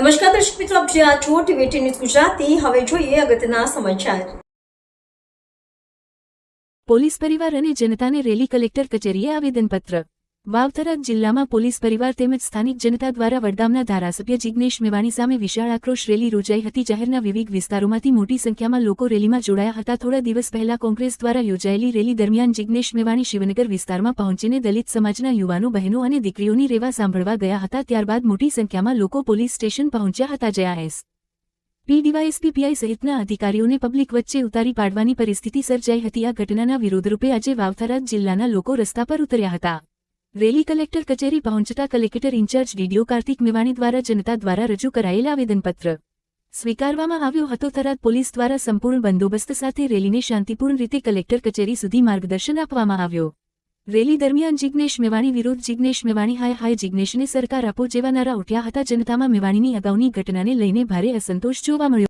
નમસ્કાર દર્શક મિત્રો, આપ આ છો ટીવી ન્યૂઝ ગુજરાતી. હવે જોઈએ અગત્યના સમાચાર. પોલીસ પરિવાર અને જનતાને રેલી કલેક્ટર કચેરીએ આવેદનપત્ર. વાવથરા જિલ્લામાં પોલીસ પરિવાર તેમજ સ્થાનિક જનતા દ્વારા વડગામના ધારાસભ્ય જિગ્નેશ મેવાણી સામે વિશાળ આક્રોશ રેલી યોજાઈ હતી. જાહેરના વિવિધ વિસ્તારોમાંથી મોટી સંખ્યામાં લોકો રેલીમાં જોડાયા હતા. થોડા દિવસ પહેલા કોંગ્રેસ દ્વારા યોજાયેલી રેલી દરમિયાન જિગ્નેશ મેવાણી શિવનગર વિસ્તારમાં પહોંચીને દલિત સમાજના યુવાનો, બહેનો અને દીકરીઓની રેવા સાંભળવા ગયા હતા. ત્યારબાદ મોટી સંખ્યામાં લોકો પોલીસ સ્ટેશન પહોંચ્યા હતા. જયા એસ. પી ડીવાયએસપી પીઆઈ સહિતના અધિકારીઓને પબ્લિક વચ્ચે ઉતારી પાડવાની પરિસ્થિતિ સર્જાઈ હતી. આ ઘટનાના વિરોધરૂપે આજે વાવથરા જિલ્લાના લોકો રસ્તા પર ઉતર્યા હતા. રેલી કલેક્ટર કચેરી પહોંચતા collector in charge DDO Kartik Mevani દ્વારા જનતા દ્વારા રજૂ કરાયેલ આવેદનપત્ર. સ્વીકારવામાં આવ્યો હતો, થરાદ પોલીસ દ્વારા સંપૂર્ણ બંદોબસ્ત સાથે રેલીને શાંતિપૂર્ણ રીતે કલેક્ટર કચેરી સુધી માર્ગદર્શન આપવામાં આવ્યો. રેલી દરમિયાન જિગ્નેશ મેવાણી વિરુદ્ધ જિગ્નેશ મેવાણી હાય હાય જિગ્નેશને સરકાર આપો જેવા નારા ઉઠ્યા હતા. જનતામાં મેવાણીની અગાઉની ઘટનાને લઈને ભારે અસંતોષ જોવા મળ્યો.